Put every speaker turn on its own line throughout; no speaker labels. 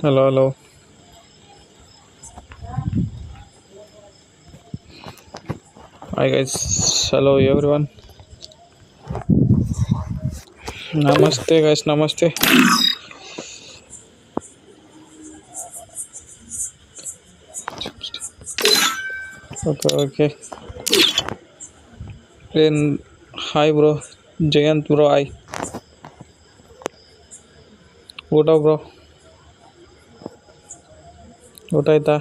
Hello hello hi guys hello everyone नमस्ते guys नमस्ते okay okay लेकिन hi bro Jayant bro I vote bro ಆಯ್ತಾ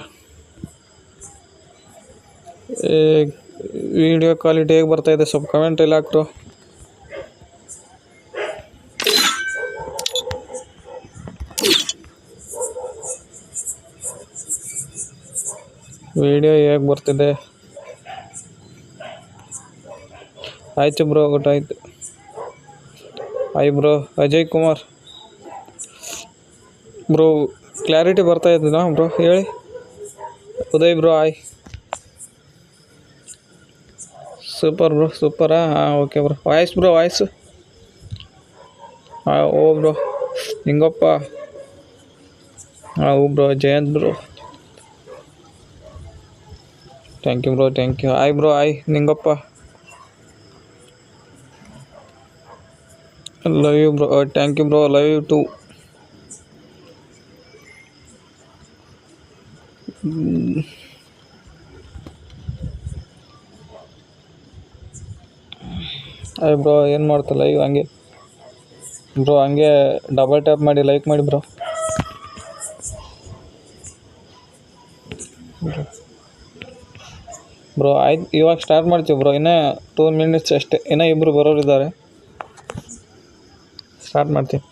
video quality ಹೇಗೆ ಬರ್ತಾ ಇದೆ ಸ್ವಲ್ಪ ಕಮೆಂಟ್ ಎಲ್ಲ ಹಾಕ್ರು ವಿಡಿಯೋ ಹೇಗೆ ಬರ್ತಿದೆ ಆಯ್ತು ಬ್ರೋ ಊಟ ಆಯ್ತು ಆಯ್ bro Ajay Kumar bro clarity ಬರ್ತಾ ಇದ್ದೀನಾ ಬ್ರೋ ಹೇಳಿ ಉದಯ್ ಬ್ರೋ ಆಯ್ ಸೂಪರ್ ಬ್ರೋ ಸೂಪರಾ ಹಾಂ okay bro voice bro voice ಹಾಂ ಓ ಬ್ರೋ ನಿಂಗಪ್ಪ ಹಾಂ ಓ bro Jayant bro thank you bro thank you I bro I Ningappa love you bro thank you bro love you too I bro, ಏನು ಮಾಡ್ತಲ್ಲ? ಈಗ ಹಂಗೆ. Bro, ಹಂಗೆ double tap ಮಾಡಿ like ಮಾಡಿ bro. Bro, ಆಯ್ತು. ಇವಾಗ ಸ್ಟಾರ್ಟ್ ಮಾಡ್ತೀವಿ ಬ್ರೋ. ಇನ್ನೂ ಟೂ ಮಿನಿಟ್ಸ್ ಅಷ್ಟೇ. ಇನ್ನೂ ಇಬ್ಬರು ಬರೋರು ಇದ್ದಾರೆ ಸ್ಟಾರ್ಟ್ ಮಾಡ್ತೀವಿ.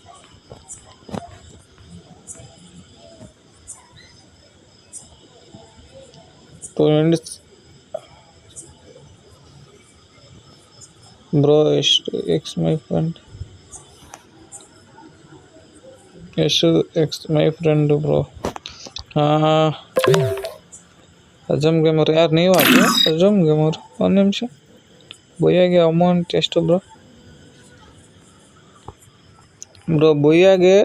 ಮಿನಿಟ್ಸ್ ಬ್ರೋ, ಎಷ್ಟು ಎಕ್ಸ್ ಮೈ ಫ್ರೆಂಡ್ ಎಷ್ಟು ಎಕ್ಸ್ ಮೈ ಫ್ರೆಂಡು ಬ್ರೋ? ಹಾಂ ಅಜಮ್ ಗೇಮರ್, ಯಾರು ನೀವು ಅದು ಅಜಮ್ ಗೇಮರ್, ಒಂದು ನಿಮಿಷ. ಬೊಯ್ಯಾಗೆ ಅಮೌಂಟ್ ಎಷ್ಟು, ಬ್ರೋ? ಬ್ರೋ, ಬೊಯ್ಯಾಗೆ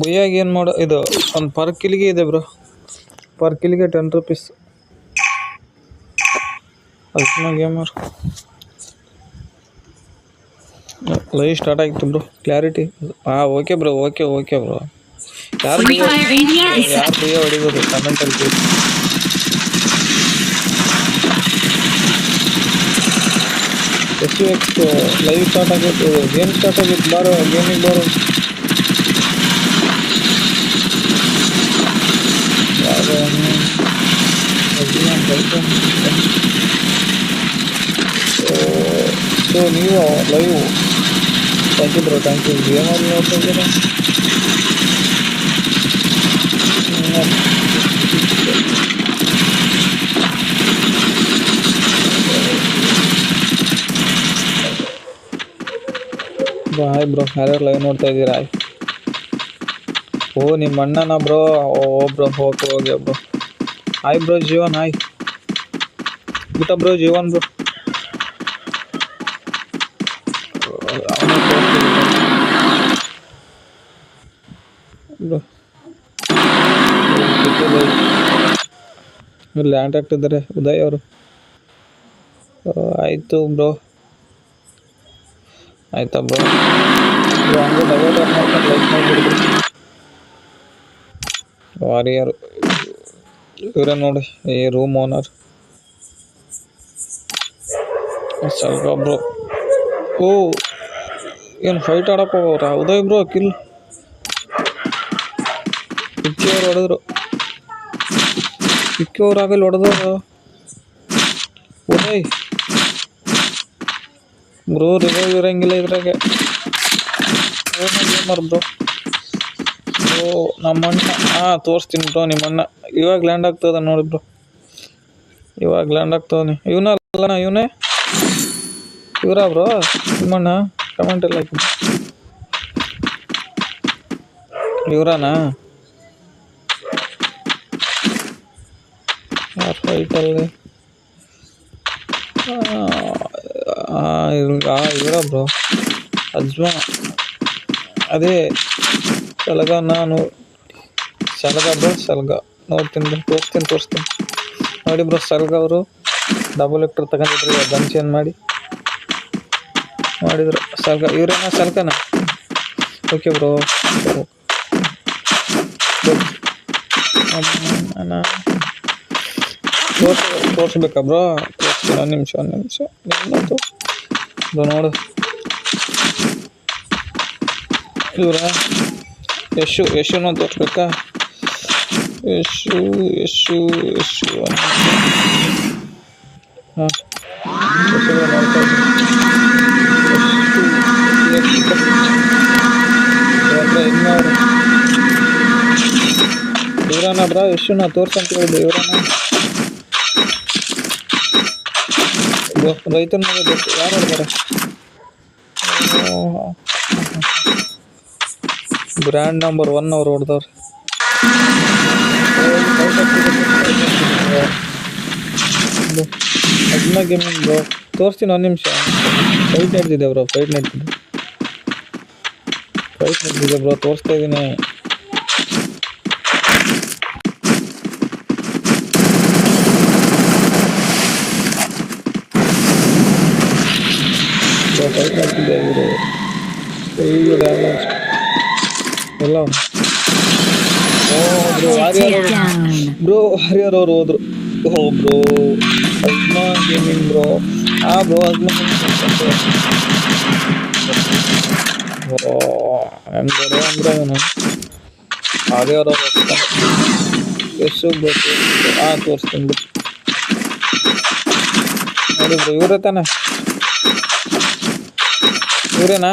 ಬೊಯ್ಯಾಗೆ ಏನು ಮಾಡೋ, ಇದು, ಒಂದು ಪರ್ ಕಿಲಿಗೆ ಇದೆ, bro. Per ಕಿಲಿಗೆ ten rupees ಅಜ್ಮ gamer live start ಆಗಿತ್ತು ಬ್ರೋ ಕ್ಲಾರಿಟಿ ಹಾಂ okay bro okay okay bro ಯಾರು
Free Fire India is
ಯಾರು ಬೇಗ ಹೊಡಿಬೋದು ಕಮೆಂಟಲ್ಲಿ ಕೇಳಿ ಎಷ್ಟು ಎಷ್ಟು ಲೈವ್ ಸ್ಟಾರ್ಟ್ ಆಗೈತೆ ಗೇಮ್ ಸ್ಟಾರ್ಟ್ ಆಗೈತೆ ಬಾರೋ ಗೇಮಿಗೆ ಬಾರೋ ಯಾರು ಅವ್ನು? ಅಭಿಮಾನ್ welcome. ಸೊ ಸೊ ನೀವು live thank you bro thank you ಗೇಮಲ್ಲಿ ನೋಡ್ತಾ ಇದ್ದೀರಾ ಬ್ರೋ ಹಾಯ್ ಬ್ರೋ ಯಾರ್ಯಾರು ಲೈವ್ ನೋಡ್ತಾ ಇದ್ದೀರಾ ಹಾಯ್ ಓ, ನಿಮ್ಮ ಅಣ್ಣನ ಬ್ರೋ ಓ ಬ್ರೋ ಹೋಗಿ ಹೋಗಿ bro hi bro Jeevan hi ಊಟ ಬ್ರೋ ಜೀವನ್ ಬ್ರೋ ಲ್ಯಾಂಡ್ ಆಗ್ತಿದ್ದಾರೆ ಉದಯ್ ಅವರು. ಆಯಿತು ಬ್ರೋ ಆಯ್ತಾ ಬ್ರೋ ಬ್ರೋ ಹಂಗೆ ಟ್ಯಾಪ್ ಮಾಡ್ಕೊಂಡು ಲೈಕ್ ಮಾಡಿಬಿಡಿ ವಾರಿಯರ್, ಇವರೇ ನೋಡಿ, ಈ ರೂಮ್ ಓನರ್ ಸ್ವಲ್ಪ ಬ್ರೋ ಓ, ಏನು ಫೈಟ್ ಆಡಕ್ಕೆ ಹೋಗೋರ ಉದಯ್ ಬ್ರೋ ಕಿಲ್ ಕಿಕ್ಕಿಯವ್ರು ಹೊಡೆದ್ರು. ಕಿಕ್ಕಿಯವ್ರು ಆಗಲಿ ಹೊಡೆದ್ರು. ಉದಯ್. ಬ್ರೋ ರಿವೈವ್ ಇರಂಗಿಲ್ಲ ಇದ್ರಾಗೆ. ಬ್ರೋ ಓ ನಮ್ಮಣ್ಣ. ಹಾಂ ತೋರಿಸ್ತೀನಿ ಬ್ರೋ ನಿಮ್ಮಣ್ಣ. ಇವಾಗ ಲ್ಯಾಂಡ್ ಆಗ್ತದ ನೋಡಿ ಬ್ರೋ. ಇವಾಗ ಲ್ಯಾಂಡ್ ಆಗ್ತವನಿ ಇವನ ಅಲ್ಲಣ್ಣ ಇವನೇ? ಇವರಾ ಬ್ರೋ? ನಿಮ್ಮಣ್ಣ? ಕಮೆಂಟ್ ಎಲ್ಲ ಹಾಕಿ. ಇವರಾನಾ? ಫೈಟಲ್ಲಿ ಇವರ ಬ್ರೋ? ಅಜ್ಮಾ ಅದೇ ಸಲಗ ನಾನು ಸಲಗ ಬ್ರೋ ಸಲಗ ನೋಡ್ತೀನಿ ಬ್ರೋ ತೋರಿಸ್ತೀನಿ ತೋರಿಸ್ತೀನಿ ನೋಡಿ ಬ್ರೋ ಸಲ್ಗ ಅವರು ಡಬಲ್ ಎಕ್ಟರ್ ತಗೊಂಡಿದ್ರು ಗನ್ ಚೇಂಜ್ ಮಾಡಿ ಮಾಡಿದ್ರು ಸಲ್ಗ ಇವ್ರೇನ ಸಲ್ಕನ ಓಕೆ ಬ್ರೋ ತೋರ್ಸ್ ತೋರಿಸ್ಬೇಕಾ ಬ್ರೋ ತೋರಿಸ್ತೀನಿ ಒಂದು ನಿಮಿಷ ಒಂದು ನಿಮಿಷ ನಿಮ್ಮದು ಇದು ನೋಡು ಇವರ ಯಶು ಯಶುನ ತೋರಿಸ್ಬೇಕಾ ಯಶು ಯಶು ಯಶು ಹಾಂ. ಇವರನ್ನ ಬ್ರಾ ಯಶುನ ತೋರ್ಸಂತ ಹೇಳಿದ್ದು ಇವರನ್ನ ರೈತನ ಯಾರು ಇದ್ದಾರೆ ಬ್ರ್ಯಾಂಡ್ ನಂಬರ್ ಒನ್ ಅವ್ರು ಹೊಡೆದವ್ರು. ಅದನ್ನ ಗೇಮಿಂಗ್ ತೋರಿಸ್ತೀನಿ ಒಂದು ನಿಮಿಷ. ಫೈಟ್ ನಡೆದಿದೆ ಬ್ರೋ ಫೈಟ್ ನಡೆದಿದೆ. ಫೈಟ್ ನಡೆದಿದೆ ಬ್ರೋ ತೋರಿಸ್ತಾ ಇದ್ದೀನಿ ಫೈಟ್ ನಡೆದಿದೆ ಇವರು ಎಲ್ಲ. ಓ ಬ್ರೋ ಹರಿಯರ್ ಅವ್ರು. ಹೋದ್ರು. ಓ ಬ್ರೋ ಅಜ್ಮಾ ಗೇಮಿಂಗ್ ಬ್ರೋ. ಆ ಬ್ರೋ ಅಜ್ಮಾ ಬರೋ ಅಂದ್ರೆ ಅವನು. ಅವ್ರು ಎಷ್ಟು ಬೇಕು ಆ ತೋರಿಸ್ತೀನಿ ಬಿಡು. ನೋಡಿ ಬ್ರೋ ಇವರೇ ತಾನೆ? ಇವರೇನಾ?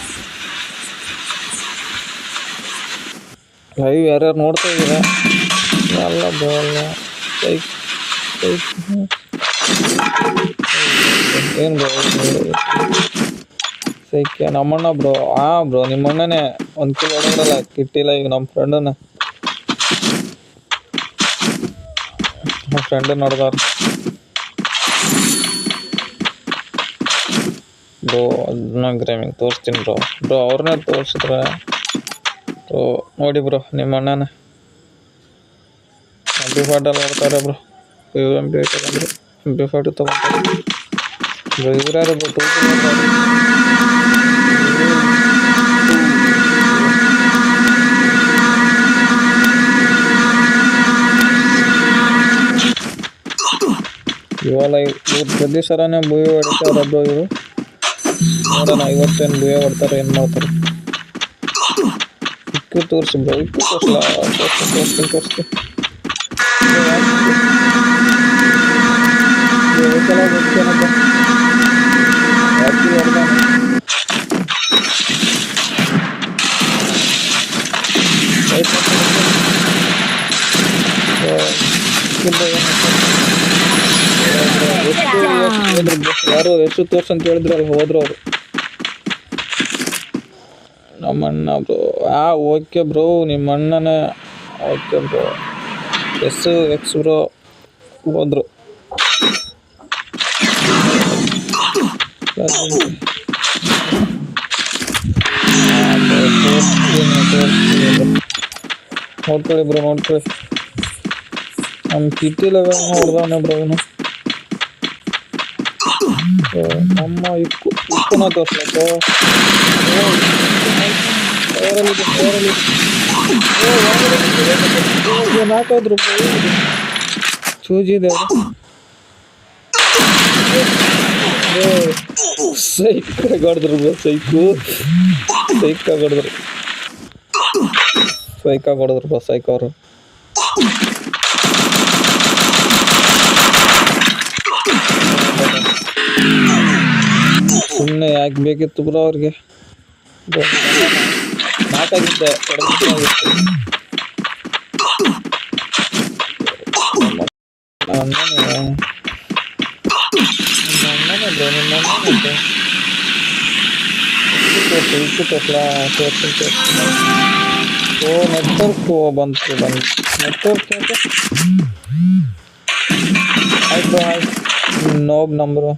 ಲೈವ್ ಯಾರ್ಯಾರು ನೋಡ್ತಾ ಇದ್ದೀರಾ? ಅಲ್ಲ ಬ್ರೋ ಅಲ್ಲ ಲೈಕ್ ಲೈಕ್ ಏನು ಬ್ರೋ ಸೈಕ್ಯ, ನಮ್ಮಣ್ಣ ಬ್ರೋ ಆ ಬ್ರೋ ನಿಮ್ಮಣ್ಣನೇ ಒಂದು ಕಿಲೋ ಹೊಡೆದ್ರಲ್ಲ ಕಿಟ್ಟಿಲ್ಲ ಈಗ ನಮ್ಮ ಫ್ರೆಂಡನ್ನ ನಮ್ಮ ಫ್ರೆಂಡನ್ನ ನೋಡ್ದಾರ. ಬ್ರೋ ಅದನ್ನ ಗ್ರೇಮಿಂಗ್ ತೋರಿಸ್ತೀನಿ ಬ್ರೋ ಬ್ರೋ ಅವ್ರನ್ನೇ ತೋರಿಸಿದ್ರೆ ಬ್ರೋ ನೋಡಿ ಬ್ರೋ, ನಿಮ್ಮ ಅಣ್ಣನ. ಪಿ ಫಾರ್ಟಲ್ಲಿ ನೋಡ್ತಾರೆ ಬ್ರೋ. ಇವು ಎಂ ಬಿ ತಗೊಂಡ್ರು. ಎಂ ಬಿ ಫಾರ್ಟಿ ತೊಗೊಂತಾರೆ ಬ್ರೋ ಬ್ರೋ? ಟೂ ಇವಾಗ ಇವ್ರು ಪ್ರತಿ ಸರನೇ ಬುಯ್ಯ ಹೊಡಿತಾರೆ ಬ್ರೋ ಇವರು. ನೋಡೋಣ, ಇವತ್ತೇನು ಬುಯ್ಯ ಹೊಡ್ತಾರೆ, ಏನು ಮಾಡ್ತಾರೆ. ಇಕ್ಕು ತೋರಿಸಿ ಬ್ರೋ ಇಕ್ಕು ತೋರಿಸಲ್ಲ ತೋರಿಸ್ತೀನಿ ತೋರಿಸ್ತೀನಿ ತೋರಿಸ್ತೀನಿ ಇವತ್ತೆಲ್ಲ ಗೊತ್ತೇನಪ್ಪ ಯಾಕೆ ಹೊಡ್ದಾನೆ ಆಯ್ತು ಯಾರು ಎಷ್ಟು ತೋರ್ಸ್ ಅಂತ ಹೇಳಿದ್ರಲ್ಲ ಹೋದ್ರು ಅವರು ನಮ್ಮ ಅಣ್ಣ ಬ್ರೋ ಆ ಓಕೆ ಬ್ರೋ ನಿಮ್ಮ ಅಣ್ಣನೇ okay bro S X bro ಹೋದ್ರು ನೋಡ್ಕೊಳ್ಳಿ ಬ್ರೋ ನೋಡ್ಕೊಳ್ಳಿ ನಮ್ಮ ಕಿಟ್ಟಿ ಲೆವೆಲ್ ಹೊಡೆದವನೆ ಬ್ರೋ ಇವನು ಏ, ನಮ್ಮ ಇಕ್ಕು ಇಕ್ಕುನ ತೋರ್ಸ್ಬೇಕು ಫೈರಲ್ಲಿದೆ ಫೈರಲ್ಲಿದೆ ನಾಲ್ಕೈದು ರೂಪಾಯಿ ಚೂಜಿ ಇದೆ ಅವರು ಸೈಕ್ ಹೊಡೆದ್ರು ಬ್ರೋ ಸೈಕು ಸೈಕ್ ಹೊಡೆದ್ರು ಸೈಕಾಗಿ ಹೊಡೆದ್ರು ಬಸ್ ಸೈಕ್ ಅವರು ಸುಮ್ಮನೆ ಯಾಕೆ ಬೇಕಿತ್ತು ಬ್ರೋ ಅವ್ರಿಗೆ ನಾಲ್ಕಾಗಿದ್ದೆ ಹೊಡೆದಿದ್ದಾಗಿತ್ತು ಅಣ್ಣನೇ ನಿಮ್ಮ ಅಣ್ಣನೇ ಬ್ರೋ ನಿಮ್ಮ ಅಣ್ಣನೇ ತೋರಿಸು ಇಷ್ಟು ತೋರ್ಸ್ಲಾ ತೋರ್ಸು ತೋರ್ಸು ಓ ನೆಟ್ವರ್ಕ್ ಬಂತು ಬಂತು ನೆಟ್ವರ್ಕ್ ಯಾಕೆ ಆಯ್ತು ಬ್ರೋ ಆಯ್ತು ನೋಬ್ ನಂಬರು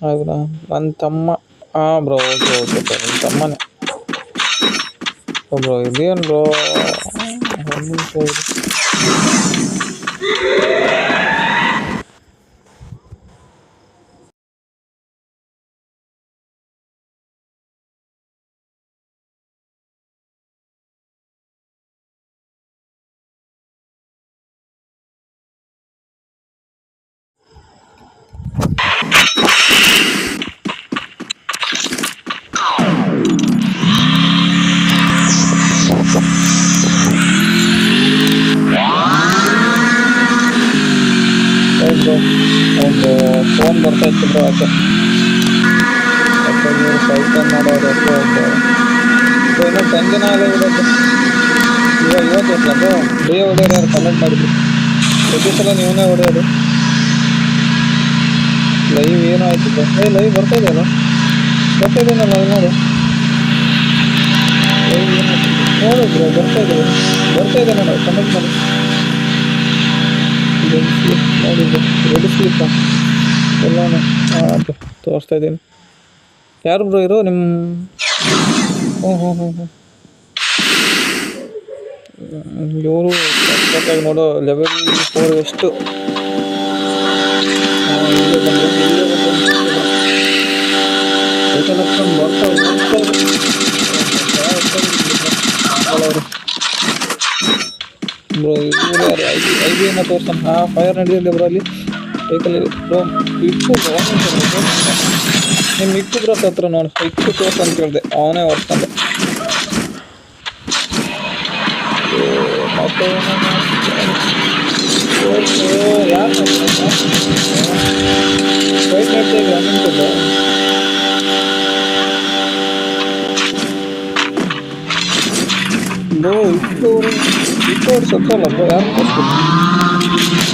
ಹೌದಾ ನನ್ನ ತಮ್ಮ ಹಾಂ ಬ್ರೋ ಓಕೆ ಓಕೆ ಬ್ರೋ ನನ್ನ ತಮ್ಮನೇ prohibiendo. ಬರ್ತಾ ಇತ್ತು ಬ್ರೋ ಆಚೆ ಯಾಕೆ ಇವರು ಸೈಕಲ್ ಮಾಡೋರು ಯಾಕೆ ಒಂದು ಸೊ ಇನ್ನೂ ಇವಾಗ ಇವತ್ತು ಬ್ರೋ ಡೇ ಹೊಡೆಯೋರು ಯಾರು ಕಮೆಂಟ್ ಮಾಡಿದ್ರು? ಪ್ರತಿ ಸಲ ನೀವೇ ಹೊಡೆಯೋದು. ಲೈವ್ ಏನೋ ಆಯ್ತು ಬ್ರೋ ಏ ಲೈವ್ ಬರ್ತಾ ಇದೆಯಲ್ಲ ಬರ್ತಾ ಲೈವ್ ನೋಡು. ಲೈವ್ ಏನು ನೋಡು ಬ್ರೋ, ಬರ್ತಾ ಇದೆ. ಬರ್ತಾ ಇದೆ ನೋಡು ಕಮೆಂಟ್ ಮಾಡಿ. ನೋಡಿದ್ದು ಎರಡು ಸ್ಲಿಪ್ಪ ಎಲ್ಲಾನು ತೋರಿಸ್ತಾ ಇದ್ದೀನಿ. ಯಾರು ಬ್ರೋ ಇರೋ ನಿಮ್ಮ ಹ್ಞೂ ಹ್ಞೂ ಹ್ಞೂ ಹ್ಞೂ ಇವರು ಕರೆಕ್ಟಾಗಿ ನೋಡೋ ಲೆವೆಲ್ ಫೋರ್ ಎಷ್ಟು? ಬ್ರೋ ಇವರು ಐದು ಐ ಬಿ ಐ ಬಿ ಏನೋ ತೋರ್ಸ್ತಾನೆ. ಹಾಂ ಫೈರ್ ನಡೆದಿದೆ ಬ್ರೋ ಅಲ್ಲಿ. ಸೈಕಲಲ್ಲಿ ಬ್ರೋ ಇಟ್ಟು ನಿಮ್ಮ ಇಟ್ಟು ಬ್ರೋ ಹತ್ರ ನೋಡಿ ಇಟ್ಟು ತೋರ್ಸ ಅಂತ ಹೇಳಿದೆ ಅವನೇ ಓಡಿಸ್ತಾನೆ ಮತ್ತೆ ಯಾರು ವೈಟ್ ಮಾಡ್ತಾ ಇದ್ದೆ ಅನ್ನಿಸ್ತದ ಬ್ರೋ ಇಟ್ಟು ಇಟ್ಟು ಅವ್ರು ಸತ್ತಲ್ಲ ಬ್ರೋ ಯಾರು ತೋರಿಸ್ಬೇಕು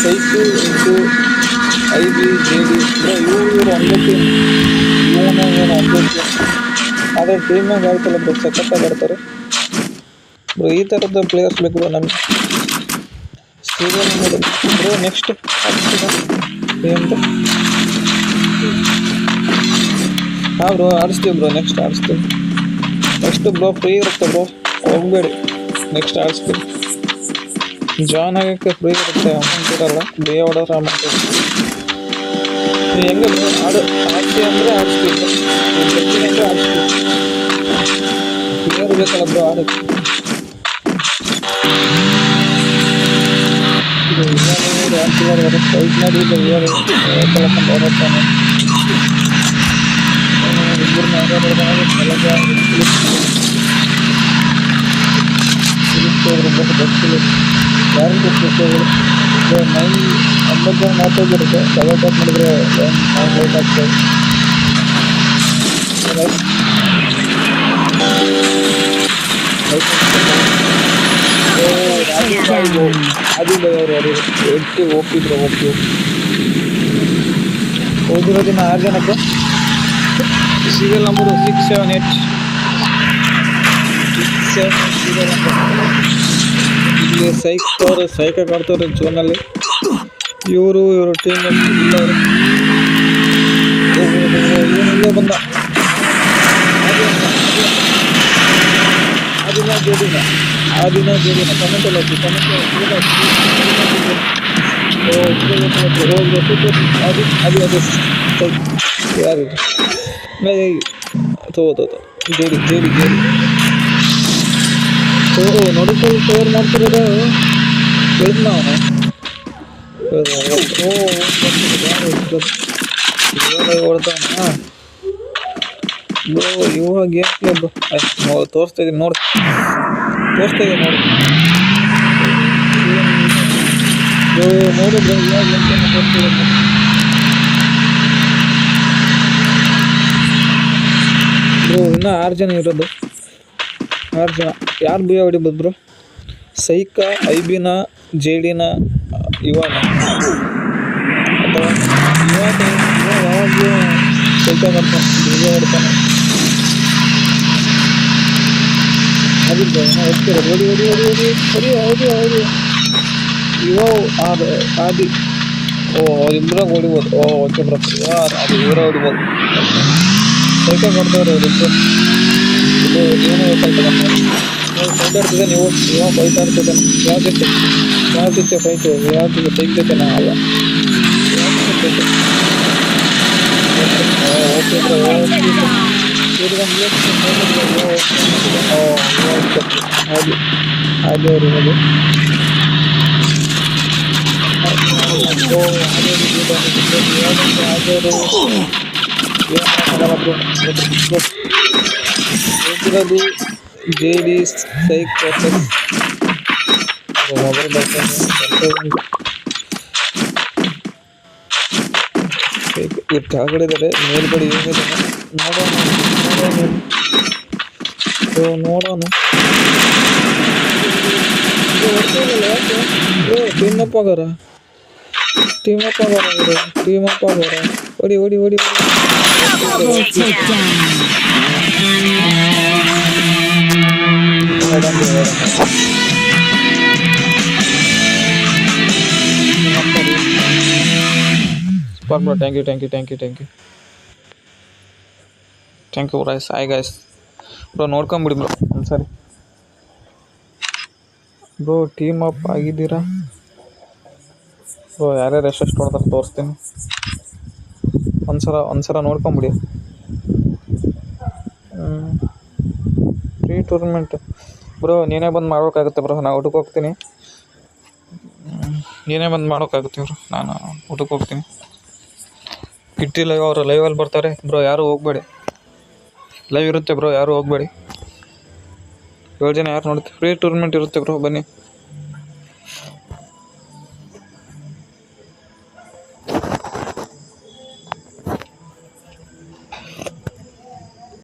ಸೈಕು ಎಂಟು I B J D bro ಇವರು ಇವರು ಟೀಮ್ ಇವನು ಒಂದೇ ಟೀಮ್ ಆದರೆ ಟೀಮ್ನಾಗ ಆಯ್ತಲ್ಲ ಬ್ರೋ ಸಖತ್ತಾಗಿ ಆಡ್ತಾರೆ ಬ್ರೋ ಈ ಥರದ ಪ್ಲೇಯರ್ಸ್ ಬೇಕು ಬ್ರೋ ನಮಗೆ ನೋಡಿ ಬ್ರೋ ನೆಕ್ಸ್ಟ್ ಏನಂತ ಹಾಂ ಬ್ರೋ ಆಡಿಸ್ತೀವಿ ಬ್ರೋ ನೆಕ್ಸ್ಟ್ ಆಡಿಸ್ತೀವಿ ನೆಕ್ಸ್ಟ್ ಬ್ರೋ ಫ್ರೀ ಇರುತ್ತೆ ಬ್ರೋ ಹೋಗಬೇಡಿ ನೆಕ್ಸ್ಟ್ ಆಡಿಸ್ತೀವಿ ಜಾಯ್ನ್ ಆಗೋಕ್ಕೆ ಫ್ರೀ ಇರುತ್ತೆ ಅಮೌಂಟ್ ಇರಲ್ಲ ಬೇ ಹೊಡೋದ್ರೆ ಅಮೌಂಟ್ ಇರುತ್ತೆ ನೀವು ಹೆಂಗೆ ಬ್ರೋ ಆಡು ಆಡ್ತೀವಿ ಅಂದರೆ ಆಡಿಸ್ತೀವಿ ಬ್ರೋ ನೀವು ಬರ್ತೀನಿ ಅಂದರೆ ಆಡಿಸ್ತೀವಿ ಪ್ಲೇಯರ್ ಬೇಕಲ್ಲ ಬ್ರೋ ಆಡೋಕ್ಕೆ ಇದು ಇನ್ನೇನು ಆಡ್ತಿದ್ದಾರೆ ಫೈಟ್ ಮಾಡಿ ಇವರು ಕಳ್ಕೊಂಡು ಹೋಗ್ತಾನೆ ಬಸ್ಸಲ್ಲಿ ಯಾರು ಬಸ್ಸಲ್ಲಿ ನೈನ್ ಒಂಬತ್ತು ಜನ ಮಾತಾಡಿರುತ್ತೆ ಡಬಲ್ ಟಾಪ್ ಮಾಡಿದ್ರೆ ನಾವು ಲೇಟ್ ಆಗ್ತದೆ ಅದಿಲ್ಲ ಅವರು ಅವರು ಎಷ್ಟು ಹೋಗ್ತಿದ್ರು ಹೋಗ್ತಿದ್ರು ಓದಿರೋ ದಿನ ಆರು ಜನಕ್ಕೆ serial number six seven eight six seven serial number ಇಲ್ಲಿ ಜೋನಲ್ಲಿ ಇವರು ಇವರು ಟೀಮ್ ಇಲ್ಲವರು. ಇವನಿಲ್ಲೇ ಬಂದ. ಜೋಡಿನ ಆದಿನ ಜೋಡಿನ ಹಾಕಿ comment ಓ ಹೋಗಿ ಅದು ಅದು ಅದು ಯಾರು ತೋ ತೋ ತೋ ಜೋಡಿ ಜೋಡಿ ಜೋಡಿ ಓ ನೋಡಿಕೊಂಡು ಕವರ್ ಮಾಡ್ತಿರೋದ ಹೇಳಿದ್ ನಾವು ಓ ಇವಾಗ ಹೊಡ್ತಾನ ಬ್ರೋ ಇವಾಗ ಏನು ಬ್ರೋ ಆಯ್ತು ತೋರಿಸ್ತಾ ಇದೀನಿ ನೋಡಿ ತೋರಿಸ್ತಾ ಇದೀನಿ ನೋಡಿ bro ನೋಡಿದ್ರೆ ಇವಾಗ ಬ್ರೋ ಇನ್ನೂ ಆರು ಜನ ಇರೋದು. ಆರು ಜನ. ಯಾರು ಬಿಯ ಹೊಡಿಬೋದು ಬ್ರೋ? ಸೈಕ, ಐಬಿನ, ಜೇಡಿನ, ಇವನ? ಅಥವಾ ಇವಾಗ ಯಾವಾಗಲೂ ಸೈಕ ಬರ್ತಾನೆ ಬಿಯ ಹೊಡ್ತಾನೆ ಅದು ಓಡಿ ಓಡಿ ಓಡಿ ಓಡಿ ಓಡಿ ಹೊಡಿ ಹೌದು ಹೌದು ಇವ ಅದು ಆದಿ, ಓ ಇಬ್ಬರಾಗ ಹೊಡಿಬೋದು. ಓ, ಓಕೆ ಬ್ರೋ. ಅದು ಇವರ ಹೊಡಿಬೋದು. ಸೈಕ ಕೊಡ್ತಾವ್ರೆ ಅವರಿಬ್ಬರು ಇದು ಏನೋ ಹೋಗ್ತಾ ನೀವು ಫೈಟ್ ನೀವು. ಇವಾಗ ಫೈಟ್ ಆಡ್ತಿದ್ದೆ. ಯಾವ ಜೊತೆ? ಯಾವ ಜೊತೆ ಫೈಟ್ ಯಾವ ಜೊತೆ ಸೈಕ್ ಜೊತೆ ನಾ ಅಲ್ಲ. Okay bro. ಹಾಗೆ ಹಾಗೆ ಅವರು ಇರೋದು. ಇದ್ರದ್ದು J D psych versus mobile ಇವ್ರು ಕೆಳಗಡೆ ಮೇಲ್ಗಡೆ ಏನಿದೆ ನೋಡೋಣ ನೋಡೋಣ ನೋಡೋಣ ಟೀಮ್ ಅಪ್ ಆಗಾರ ಟೀಮ್ ಅಪ್ ಆಗಾರ ಇವರು ಟೀಮ್ ಅಪ್ ಆಗಾರ ಹೊಡಿ ಹೊಡಿ ಹೊಡಿ
Double takedown.
Spark bro, thank you, thank you, thank you, thank you. Thank you rice I guys bro ನೋಡ್ಕೊಂಬಿಡಿ ಬ್ರೋ ಒಂದ್ಸರಿ ಬ್ರೋ ಟೀಮ್ ಅಪ್ ಆಗಿದ್ದೀರಾ ಬ್ರೋ ಯಾರ್ಯಾರು ಎಷ್ಟೆಷ್ಟು ಹೊಡ್ತಾರೆ ತೋರಿಸ್ತೀನಿ. ಒಂದ್ಸಲ ಒಂದ್ಸಲ ನೋಡ್ಕೊಂಬಿಡಿ. ಫ್ರೀ ಟೂರ್ನಮೆಂಟ್ ಬ್ರೋ ನೀನೇ ಬಂದು ಮಾಡ್ಬೇಕಾಗುತ್ತೆ ಬ್ರೋ ನಾನು ಊಟಕ್ಕೆ ಹೋಗ್ತೀನಿ. ನೀನೇ ಬಂದು ಮಾಡೋಕ್ಕಾಗುತ್ತೆ ಬ್ರೋ ನಾನು ಊಟಕ್ಕೆ ಹೋಗ್ತೀನಿ. ಕಿಟ್ಟಿ ಲೈವ್ ಅವರು ಲೈವಲ್ಲಿ ಬರ್ತಾರೆ. ಬ್ರೋ ಯಾರು ಹೋಗ್ಬೇಡಿ. ಲೈವ್ ಇರುತ್ತೆ ಬ್ರೋ ಯಾರು ಹೋಗ್ಬೇಡಿ. ಏಳು ಜನ ಯಾರು ನೋಡುತ್ತೆ ಫ್ರೀ ಟೂರ್ನಮೆಂಟ್ ಇರುತ್ತೆ ಬ್ರೋ ಬನ್ನಿ.